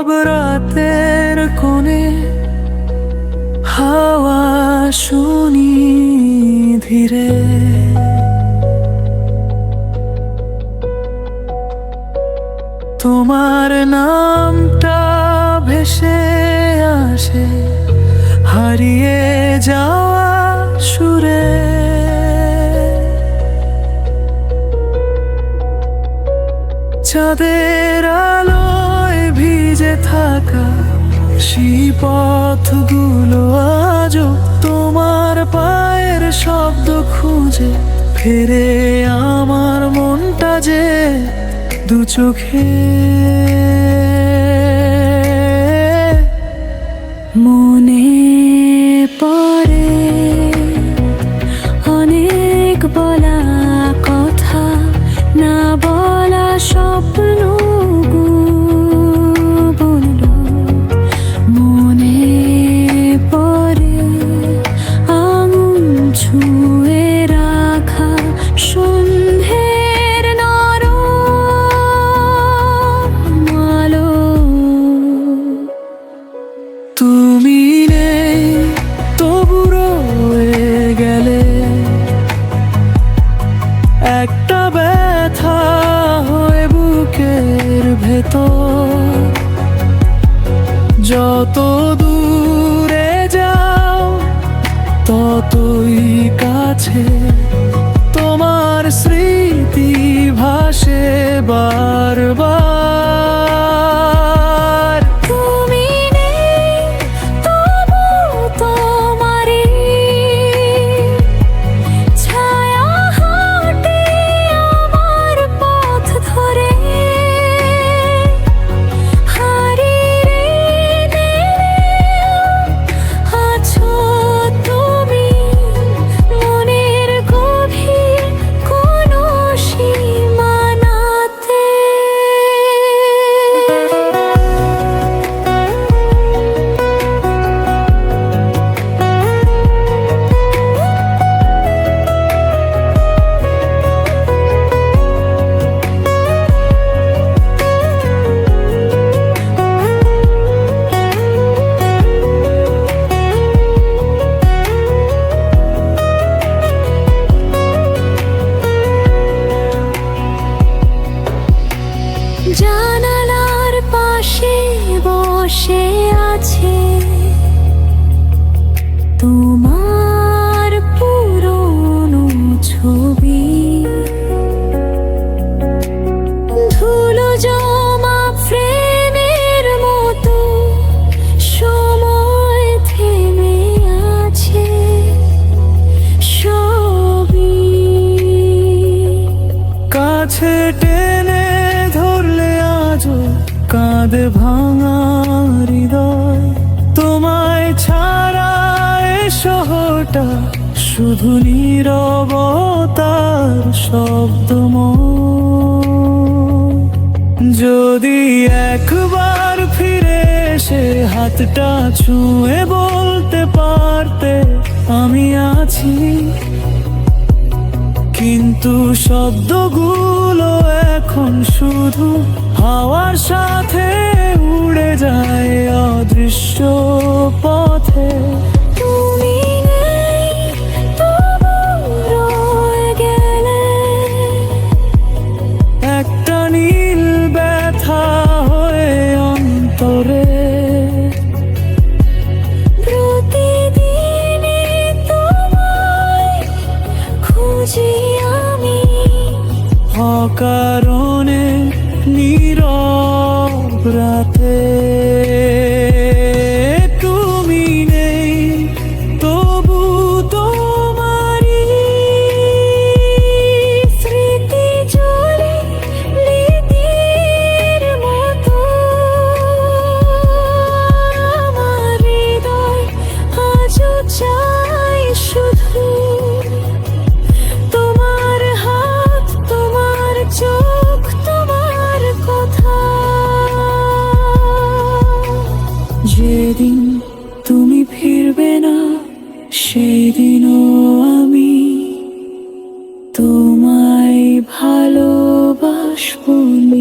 সব রাতের কোণে হাওয়া শুনি ধীরে। তোমার নামটা ভেসে আসে, হারিয়ে যাওয়া সুরে। চাঁদের আলো থাকা সেই পথগুলো আজও তোমার পায়ের শব্দ খুঁজে। ফেরে আমার মনটা যে দু চোখে। মনে পড়ে অনেক বলা ভেতর যত দূরে যাও ততই কাছে তোমার স্মৃতি ভাসে বারবার। কাঁদে ভাঙা হৃদয়। তোমায় ছাড়া এ শহরটা শুধু নীরবতার শব্দময় যদি একবার ফিরে সে হাতটা ছুঁয়ে বলতে পারতে আমি আছি। কিন্তু শব্দগুলো এখন শুধু হাওয়ার সাথে উড়ে যায় অদৃশ্য পথে। একটা নীল ব্যথা হয়ে অন্তরে। অকারণে নীরব রাতে। তোমায় ভালোবাসবো নি।